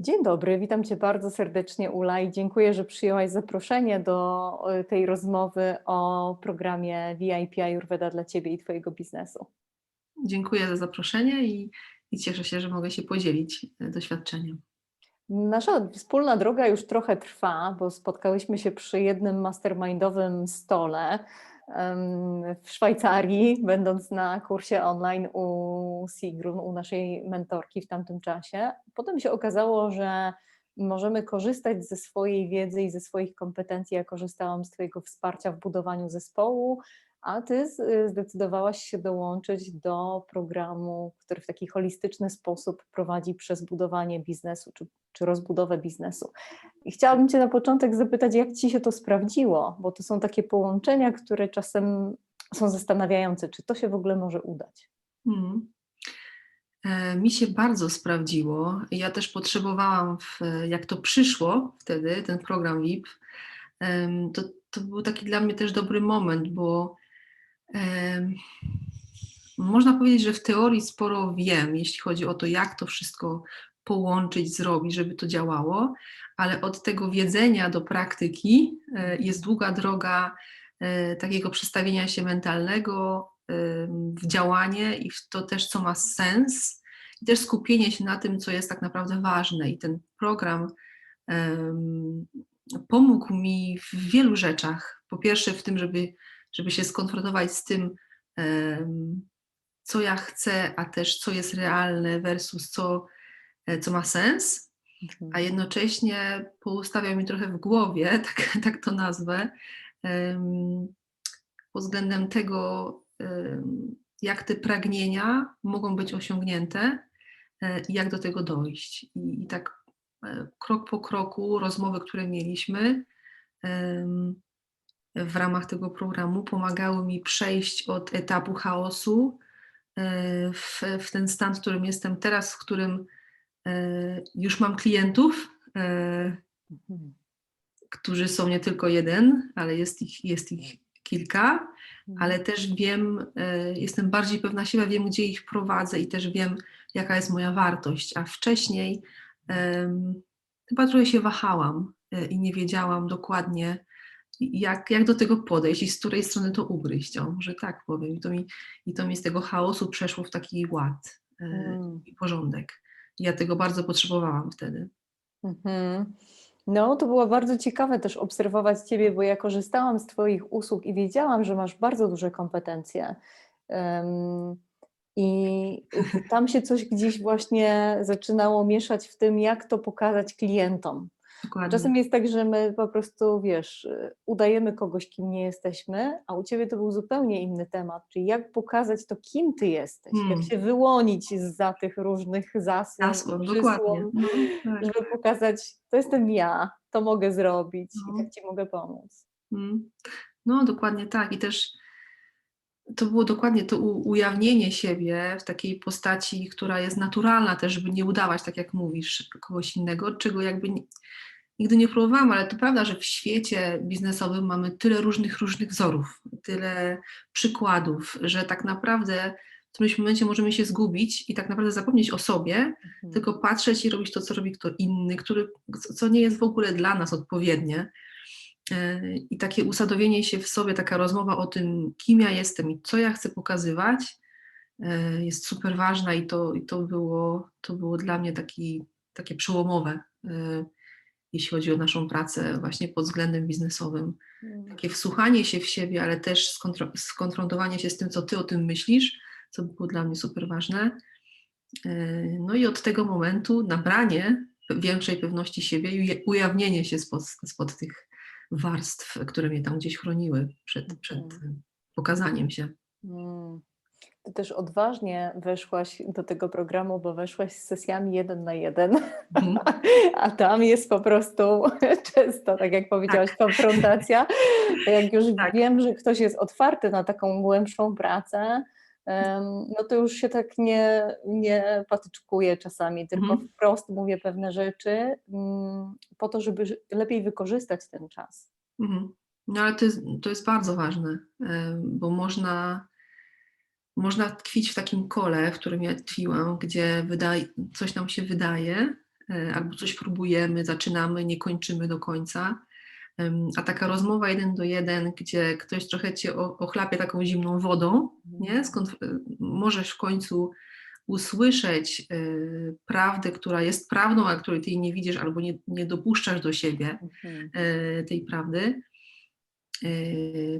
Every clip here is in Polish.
Dzień dobry, witam Cię bardzo serdecznie, Ula, i dziękuję, że przyjęłaś zaproszenie do e, tej rozmowy o programie VIP Ayurveda dla Ciebie i Twojego biznesu. Dziękuję za zaproszenie i, i cieszę się, że mogę się podzielić e, doświadczeniem. Nasza wspólna droga już trochę trwa, bo spotkałyśmy się przy jednym mastermindowym stole w Szwajcarii, będąc na kursie online u Sigrun, u naszej mentorki w tamtym czasie. Potem się okazało, że możemy korzystać ze swojej wiedzy i ze swoich kompetencji. Ja korzystałam z Twojego wsparcia w budowaniu zespołu, a Ty z- zdecydowałaś się dołączyć do programu, który w taki holistyczny sposób prowadzi przez budowanie biznesu czy, czy rozbudowę biznesu. I chciałabym Cię na początek zapytać, jak Ci się to sprawdziło, bo to są takie połączenia, które czasem są zastanawiające, czy to się w ogóle może udać. Mhm. E, Mi się bardzo sprawdziło. Ja też potrzebowałam, w, jak to przyszło wtedy, ten program VIP, to, to był taki dla mnie też dobry moment, bo można powiedzieć, że w teorii sporo wiem, jeśli chodzi o to, jak to wszystko połączyć, zrobić, żeby to działało, ale od tego wiedzenia do praktyki e, jest długa droga e, takiego przestawienia się mentalnego w działanie i w to też, co ma sens, i też skupienie się na tym, co jest tak naprawdę ważne. I ten program pomógł mi w wielu rzeczach. Po pierwsze, w tym, żeby, żeby się skonfrontować z tym, co ja chcę, a też co jest realne versus co, e, co ma sens a jednocześnie poustawiał mi trochę w głowie, tak, tak to nazwę, pod względem tego, jak te pragnienia mogą być osiągnięte e, i jak do tego dojść. I, i tak e, krok po kroku rozmowy, które mieliśmy w ramach tego programu, pomagały mi przejść od etapu chaosu e, w, w ten stan, w którym jestem teraz, w którym e, już mam klientów, e, Mhm. którzy są nie tylko jeden, ale jest ich, jest ich kilka, ale też wiem, jestem bardziej pewna siebie, wiem, gdzie ich prowadzę i też wiem, jaka jest moja wartość. A wcześniej chyba trochę się wahałam i nie wiedziałam dokładnie, jak, jak do tego podejść i z której strony to ugryźć, o, że tak powiem. I to, mi, I to mi z tego chaosu przeszło w taki ład e, Mm. i porządek. I ja tego bardzo potrzebowałam wtedy. Mhm. No, to było bardzo ciekawe też obserwować Ciebie, bo ja korzystałam z Twoich usług i wiedziałam, że masz bardzo duże kompetencje. Em, I tam się coś gdzieś właśnie zaczynało mieszać w tym, jak to pokazać klientom. Dokładnie. Czasem jest tak, że my po prostu, wiesz, udajemy kogoś, kim nie jesteśmy, a u Ciebie to był zupełnie inny temat, czyli jak pokazać to, kim Ty jesteś, Mm. jak się wyłonić za tych różnych zasłon, przysłon, dokładnie. No, tak. żeby pokazać, to jestem ja, to mogę zrobić No. i tak Ci mogę pomóc. Mm. No, dokładnie tak. I też to było dokładnie to ujawnienie siebie w takiej postaci, która jest naturalna też, żeby nie udawać, tak jak mówisz, kogoś innego, czego jakby ni- nigdy nie próbowałam, ale to prawda, że w świecie biznesowym mamy tyle różnych, różnych wzorów, tyle przykładów, że tak naprawdę w którymś momencie możemy się zgubić i tak naprawdę zapomnieć o sobie, Mhm. tylko patrzeć i robić to, co robi kto inny, który, co nie jest w ogóle dla nas odpowiednie. E, I takie usadowienie się w sobie, taka rozmowa o tym, kim ja jestem i co ja chcę pokazywać, e, jest super ważna i to, i to, było, to było dla mnie taki, takie przełomowe, e, jeśli chodzi o naszą pracę właśnie pod względem biznesowym. Mm. Takie wsłuchanie się w siebie, ale też skonfrontowanie się z tym, co ty o tym myślisz, co było dla mnie super ważne. E, No i od tego momentu nabranie większej pewności siebie i uja- ujawnienie się spod, spod tych warstw, które mnie tam gdzieś chroniły przed, przed Mhm. pokazaniem się. Mm. Ty też odważnie weszłaś do tego programu, bo weszłaś z sesjami jeden na jeden, Mhm. a tam jest po prostu często, tak jak powiedziałaś, konfrontacja. Jak już Tak. wiem, że ktoś jest otwarty na taką głębszą pracę, no to już się tak nie, nie patyczkuję czasami, tylko Mhm. wprost mówię pewne rzeczy mm, po to, żeby lepiej wykorzystać ten czas. Mhm. No ale to jest, to jest bardzo ważne, bo można, można tkwić w takim kole, w którym ja tkwiłam, gdzie wydaje, coś nam się wydaje, e, albo coś próbujemy, zaczynamy, nie kończymy do końca. A taka rozmowa jeden do jeden, gdzie ktoś trochę cię ochlapie taką zimną wodą, nie? Skąd możesz w końcu usłyszeć e, prawdę, która jest prawdą, a której ty nie widzisz albo nie, nie dopuszczasz do siebie Mhm. e, tej prawdy,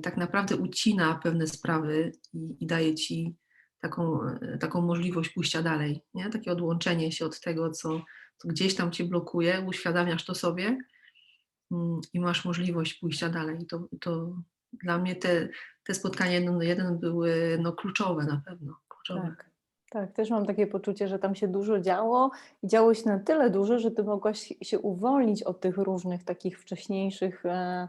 tak naprawdę ucina pewne sprawy i, i daje ci taką, e, taką możliwość pójścia dalej, nie? takie odłączenie się od tego, co, co gdzieś tam cię blokuje, uświadamiasz to sobie mm, i masz możliwość pójścia dalej. To, to dla mnie te, te spotkania jeden do jeden były no, kluczowe na pewno. Kluczowe. Tak, tak, też mam takie poczucie, że tam się dużo działo i działo się na tyle dużo, że ty mogłaś się uwolnić od tych różnych takich wcześniejszych e,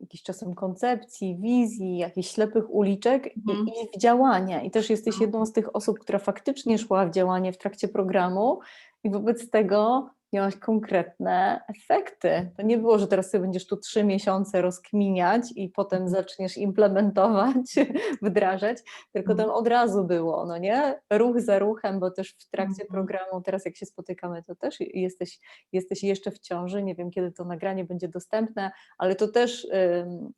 jakichś czasem koncepcji, wizji, jakichś ślepych uliczek Mhm. i iść w działanie. I też jesteś No. jedną z tych osób, która faktycznie szła w działanie w trakcie programu i wobec tego miałaś konkretne efekty. To nie było, że teraz sobie będziesz tu trzy miesiące rozkminiać i potem Mhm. zaczniesz implementować, wdrażać, tylko Mhm. tam od razu było, no nie? Ruch za ruchem, bo też w trakcie Mhm. programu, teraz jak się spotykamy, to też jesteś, jesteś jeszcze w ciąży, nie wiem kiedy to nagranie będzie dostępne, ale to też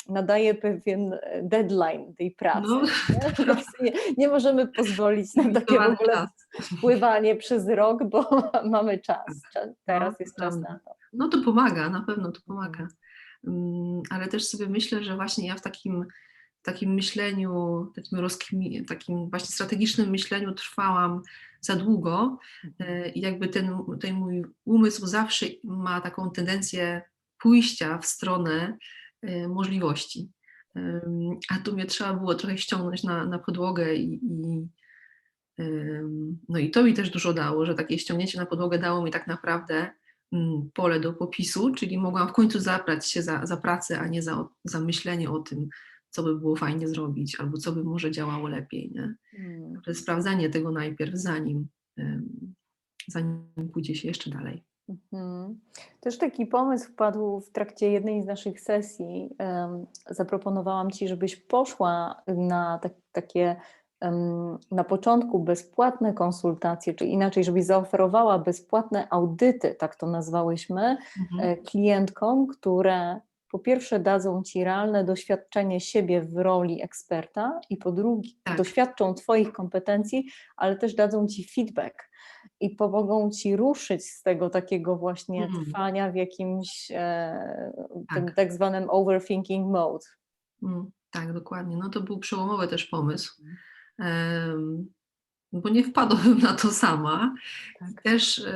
nadaje pewien deadline tej pracy. No. Nie? Po prostu nie, nie możemy pozwolić na takie w ogóle pływanie przez rok, bo mamy czas. Cza- Teraz No, jest czas na to. No to pomaga, na pewno to pomaga. Mhm. Mm, Ale też sobie myślę, że właśnie ja w takim, takim myśleniu, takim, rozkmi, takim właśnie strategicznym myśleniu trwałam za długo e, i jakby ten, ten mój umysł zawsze ma taką tendencję pójścia w stronę e, możliwości. A tu mnie trzeba było trochę ściągnąć na, na podłogę i, i no i to mi też dużo dało, że takie ściągnięcie na podłogę dało mi tak naprawdę mm, pole do popisu, czyli mogłam w końcu zabrać się za, za pracę, a nie za, za myślenie o tym, co by było fajnie zrobić, albo co by może działało lepiej. Nie? Mm. Że sprawdzanie tego najpierw, zanim, zanim pójdzie się jeszcze dalej. Mhm. Też taki pomysł wpadł w trakcie jednej z naszych sesji. Zaproponowałam Ci, żebyś poszła na tak, takie na początku bezpłatne konsultacje, czy inaczej, żebyś zaoferowała bezpłatne audyty, tak to nazwałyśmy, Mhm. e, klientkom, które po pierwsze dadzą Ci realne doświadczenie siebie w roli eksperta i po drugie Tak. doświadczą Twoich kompetencji, ale też dadzą Ci feedback i pomogą Ci ruszyć z tego takiego właśnie Mhm. trwania w jakimś e, tym Tak. tak zwanym overthinking mode. Mm, tak, dokładnie. No to był przełomowy też pomysł, Mhm. Bo nie wpadłabym na to sama. Tak. Też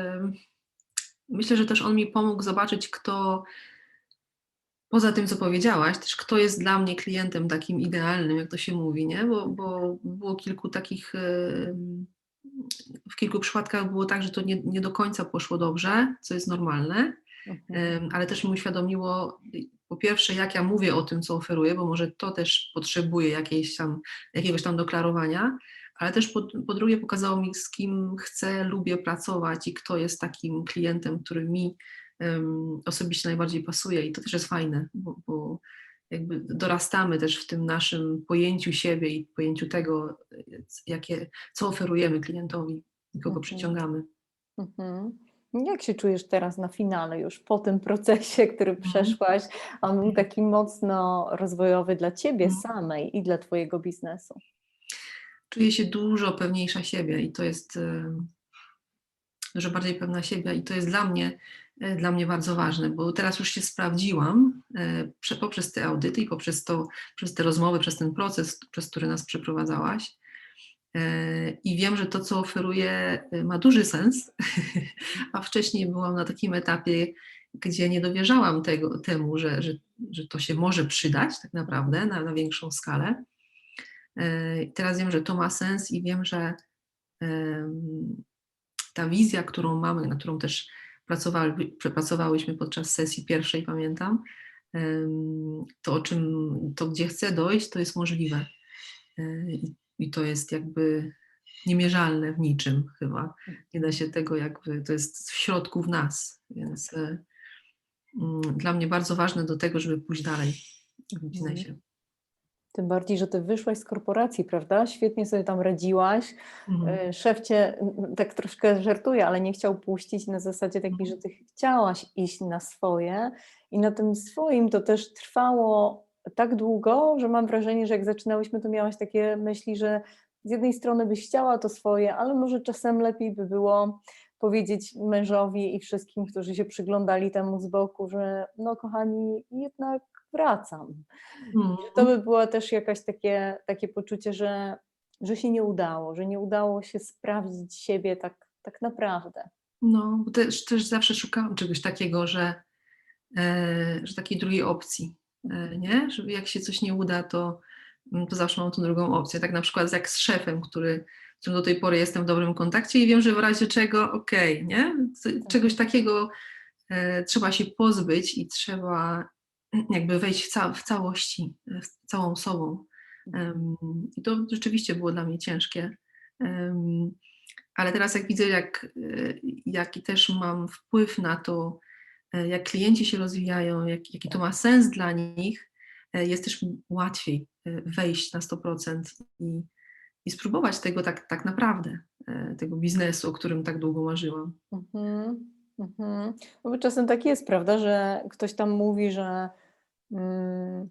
myślę, że też on mi pomógł zobaczyć, kto poza tym, co powiedziałaś, też kto jest dla mnie klientem takim idealnym, jak to się mówi, nie? Bo, bo było kilku takich, w kilku przypadkach było tak, że to nie, nie do końca poszło dobrze, co jest normalne, Mhm. Ale też mi uświadomiło, po pierwsze, jak ja mówię o tym, co oferuję, bo może to też potrzebuje jakiejś tam, jakiegoś tam doklarowania, ale też po, po drugie pokazało mi, z kim chcę, lubię pracować i kto jest takim klientem, który mi em, osobiście najbardziej pasuje i to też jest fajne, bo, bo jakby dorastamy też w tym naszym pojęciu siebie i pojęciu tego, jakie, co oferujemy klientowi i kogo Mhm. przyciągamy. Mhm. Jak się czujesz teraz na finale, już po tym procesie, który Mhm. przeszłaś? On był taki mocno rozwojowy dla ciebie Mhm. samej i dla twojego biznesu. czuję się dużo pewniejsza siebie i to jest dużo bardziej pewna siebie i to jest dla mnie, e, dla mnie bardzo ważne, bo teraz już się sprawdziłam e, prze- poprzez te audyty i poprzez to, przez te rozmowy, przez ten proces, przez który nas przeprowadzałaś. E, I wiem, że to, co oferuję, e, ma duży sens, a wcześniej byłam na takim etapie, gdzie nie dowierzałam tego, temu, że, że, że to się może przydać tak naprawdę na, na większą skalę. E, i Teraz wiem, że to ma sens i wiem, że ta wizja, którą mamy, na którą też pracowały, przepracowałyśmy podczas sesji pierwszej, pamiętam, to o czym, to gdzie chcę dojść, to jest możliwe. E, I, to jest jakby niemierzalne w niczym chyba. Nie da się tego jakby, to jest w środku w nas, więc e, mm, dla mnie bardzo ważne do tego, żeby pójść dalej w biznesie. Tym bardziej, że ty wyszłaś z korporacji, prawda? Świetnie sobie tam radziłaś. Mhm. Y, Szef cię, tak troszkę żartuje, ale nie chciał puścić na zasadzie takiej, że ty chciałaś iść na swoje i na tym swoim to też trwało tak długo, że mam wrażenie, że jak zaczynałyśmy, to miałaś takie myśli, że z jednej strony byś chciała to swoje, ale może czasem lepiej by było powiedzieć mężowi i wszystkim, którzy się przyglądali temu z boku, że no kochani, jednak wracam. Mhm. To by było też jakaś takie, takie poczucie, że, że się nie udało, że nie udało się sprawdzić siebie tak, tak naprawdę. No, bo też, też zawsze szukałam czegoś takiego, że, e, że takiej drugiej opcji, nie? Żeby jak się coś nie uda, to, mm, to zawsze mam tą drugą opcję. Tak na przykład jak z szefem, który, z którym do tej pory jestem w dobrym kontakcie i wiem, że w razie czego okej, nie? C- Czegoś takiego e, trzeba się pozbyć i trzeba jakby wejść w, ca- w całości, e, w całą sobą. Em, I to rzeczywiście było dla mnie ciężkie. Em, ale teraz jak widzę, jak, e, jaki też mam wpływ na to, e, jak klienci się rozwijają, jak, jaki to ma sens dla nich, e, jest też łatwiej e, wejść na 100% i, i spróbować tego tak, tak naprawdę, e, tego biznesu, o którym tak długo marzyłam. Mhm, mhm. No bo czasem tak jest, prawda, że ktoś tam mówi, że mm,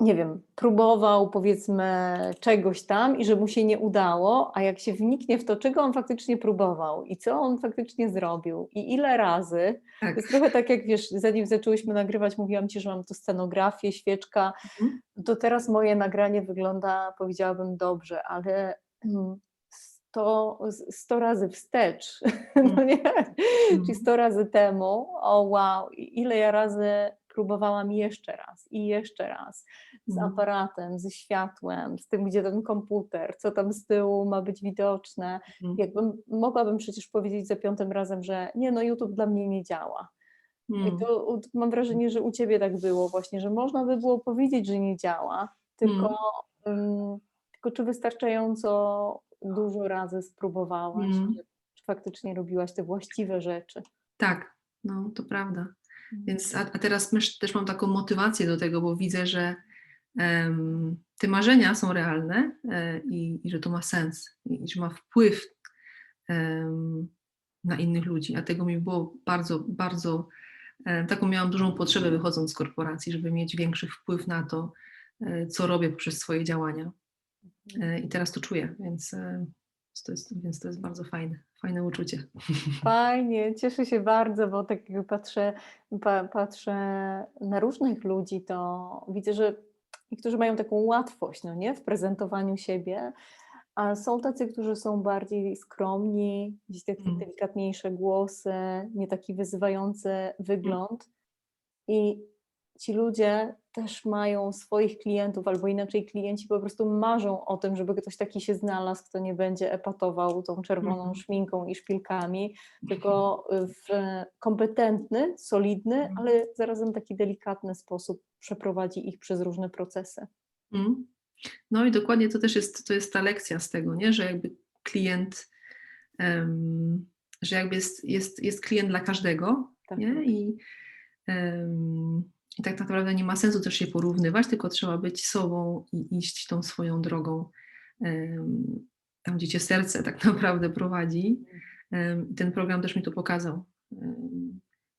nie wiem, próbował powiedzmy czegoś tam i że mu się nie udało, a jak się wniknie w to, czego on faktycznie próbował i co on faktycznie zrobił i ile razy, to Tak. jest trochę tak jak wiesz, zanim zaczęłyśmy nagrywać, mówiłam Ci, że mam tu scenografię, świeczka, Mhm. to teraz moje nagranie wygląda, powiedziałabym, dobrze, ale mm, 100, 100 razy wstecz, no nie? Czyli 100 razy temu, o wow, ile ja razy próbowałam jeszcze raz i jeszcze raz z Mhm. aparatem, ze światłem, z tym, gdzie ten komputer, co tam z tyłu ma być widoczne. Mhm. Jakbym, mogłabym przecież powiedzieć za piątym razem, że nie, no YouTube dla mnie nie działa. I Mm. to mam wrażenie, że u Ciebie tak było właśnie, że można by było powiedzieć, że nie działa, tylko, ym, tylko czy wystarczająco dużo razy spróbowałaś, czy, czy faktycznie robiłaś te właściwe rzeczy. Tak, no to prawda. Więc, a, a teraz też mam taką motywację do tego, bo widzę, że te marzenia są realne e, i, i że to ma sens i, że ma wpływ na innych ludzi. A tego mi było bardzo, bardzo, e, taką miałam dużą potrzebę wychodząc z korporacji, żeby mieć większy wpływ na to, e, co robię poprzez swoje działania. I teraz to czuję, więc, to jest, więc to jest bardzo fajne, fajne uczucie. Fajnie, cieszę się bardzo, bo tak jak patrzę, pa, patrzę na różnych ludzi, to widzę, że niektórzy mają taką łatwość, no nie, w prezentowaniu siebie, a są tacy, którzy są bardziej skromni, gdzieś takie Mm. delikatniejsze głosy, nie taki wyzywający wygląd. I ci ludzie też mają swoich klientów, albo inaczej klienci po prostu marzą o tym, żeby ktoś taki się znalazł, kto nie będzie epatował tą czerwoną Mhm. szminką i szpilkami, tylko w kompetentny, solidny, Mhm. ale zarazem taki delikatny sposób przeprowadzi ich przez różne procesy. No i dokładnie to też jest, to jest ta lekcja z tego, nie? że jakby klient, em, że jakby jest, jest, jest klient dla każdego Tak. nie? I, em, i tak naprawdę nie ma sensu też się porównywać, tylko trzeba być sobą i iść tą swoją drogą, tam gdzie cię serce tak naprawdę prowadzi. Ten program też mi to pokazał,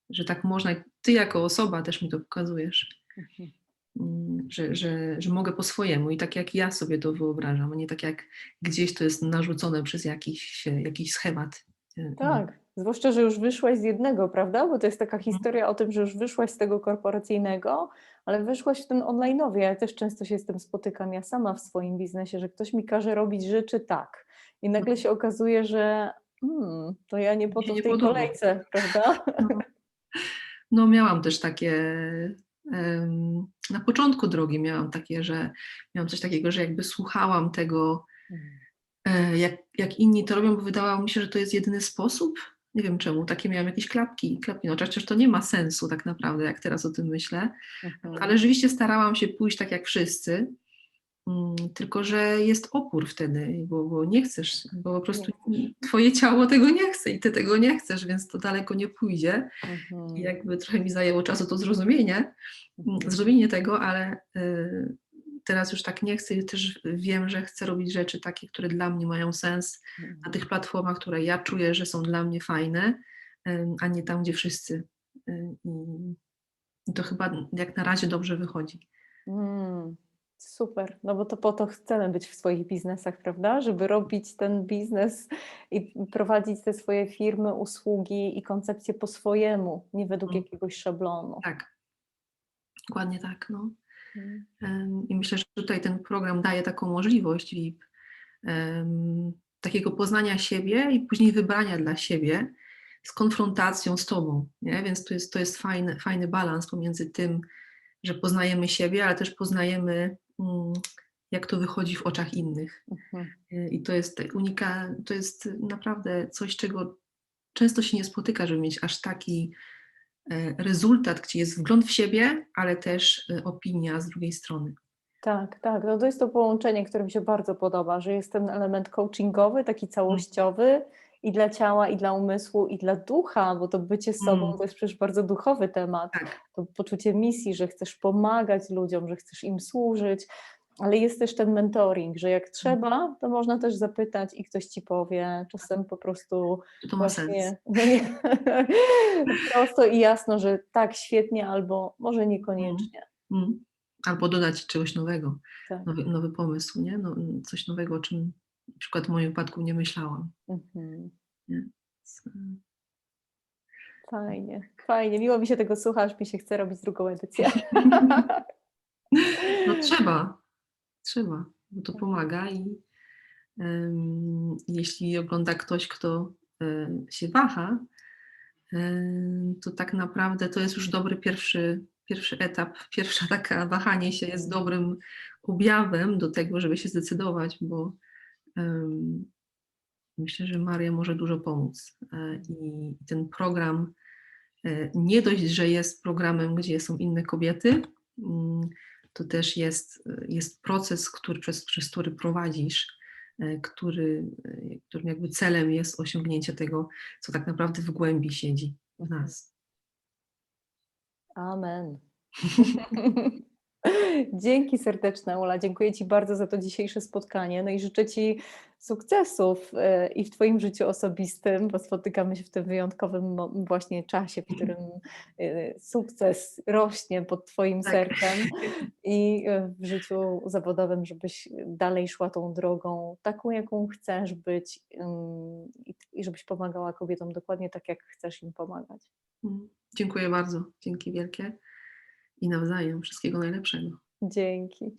że tak można, ty jako osoba też mi to pokazujesz mm, że, że, że mogę po swojemu i tak jak ja sobie to wyobrażam, a nie tak jak gdzieś to jest narzucone przez jakiś, e, jakiś schemat. e, Tak, zwłaszcza, że już wyszłaś z jednego, prawda? Bo to jest taka historia o tym, że już wyszłaś z tego korporacyjnego, ale wyszłaś w ten online'owy. Ja też często się z tym spotykam, ja sama w swoim biznesie, że ktoś mi każe robić rzeczy tak. I nagle się okazuje, że hmm, to ja nie po to w tej kolejce, prawda? No, no miałam też takie, na początku drogi miałam takie, że miałam coś takiego, że jakby słuchałam tego, e, jak, jak inni to robią, bo wydawało mi się, że to jest jedyny sposób. Nie wiem czemu, takie miałam jakieś klapki, klapki na oczach, chociaż to nie ma sensu tak naprawdę, jak teraz o tym myślę. Mhm. Ale rzeczywiście starałam się pójść tak jak wszyscy, mm, tylko że jest opór wtedy, bo, bo nie chcesz, bo po prostu twoje ciało tego nie chce i ty tego nie chcesz, więc to daleko nie pójdzie. Mhm. I jakby trochę mi zajęło czasu to zrozumienie, mm, zrozumienie tego, ale y, teraz już tak nie chcę i też wiem, że chcę robić rzeczy takie, które dla mnie mają sens na tych platformach, które ja czuję, że są dla mnie fajne, a nie tam, gdzie wszyscy. I i to chyba jak na razie dobrze wychodzi. Mm, super, no bo to po to chcemy być w swoich biznesach, prawda? Żeby robić ten biznes i prowadzić te swoje firmy, usługi i koncepcje po swojemu, nie według Mm. jakiegoś szablonu. Tak. Dokładnie tak. No. I myślę, że tutaj ten program daje taką możliwość VIP, takiego poznania siebie i później wybrania dla siebie z konfrontacją z tobą. Nie? Więc to jest, to jest fajny, fajny balans pomiędzy tym, że poznajemy siebie, ale też poznajemy, mm, jak to wychodzi w oczach innych. Mhm. Y, I to jest unika, to jest naprawdę coś, czego często się nie spotyka, żeby mieć aż taki e, rezultat, gdzie jest wgląd w siebie, ale też e, opinia z drugiej strony. Tak, tak. No to jest to połączenie, które mi się bardzo podoba, że jest ten element coachingowy, taki całościowy i dla ciała, i dla umysłu, i dla ducha, bo to bycie sobą Mm. to jest przecież bardzo duchowy temat. Tak. To poczucie misji, że chcesz pomagać ludziom, że chcesz im służyć, ale jest też ten mentoring, że jak trzeba, to można też zapytać i ktoś ci powie. Czasem po prostu To, właśnie no nie, prosto i jasno, że tak, świetnie, albo może niekoniecznie. Mm. Albo dodać czegoś nowego, Tak. nowy, nowy pomysł, nie? No, mm, coś nowego, o czym na przykład w moim wypadku nie myślałam. Mhm. Fajnie, fajnie. Miło mi się tego słucha, aż mi się chce robić drugą edycję. No trzeba, trzeba, bo to pomaga i em, jeśli ogląda ktoś, kto e, się waha, em, to tak naprawdę to jest już dobry pierwszy, pierwszy etap, pierwsza taka wahanie się jest dobrym objawem do tego, żeby się zdecydować, bo em, myślę, że Maria może dużo pomóc e, i ten program e, nie dość, że jest programem, gdzie są inne kobiety, mm, to też jest, jest proces, który, przez, przez który prowadzisz, e, który, e, którym jakby celem jest osiągnięcie tego, co tak naprawdę w głębi siedzi w nas. Amen. Dzięki serdeczne, Ula. Dziękuję Ci bardzo za to dzisiejsze spotkanie. No i życzę Ci sukcesów e, i w Twoim życiu osobistym, bo spotykamy się w tym wyjątkowym właśnie czasie, w którym e, sukces rośnie pod Twoim Tak. sercem i e, w życiu zawodowym, żebyś dalej szła tą drogą taką, jaką chcesz być i żebyś pomagała kobietom dokładnie tak, jak chcesz im pomagać. Mm, Dziękuję bardzo, dzięki wielkie i nawzajem. Wszystkiego najlepszego. Dzięki.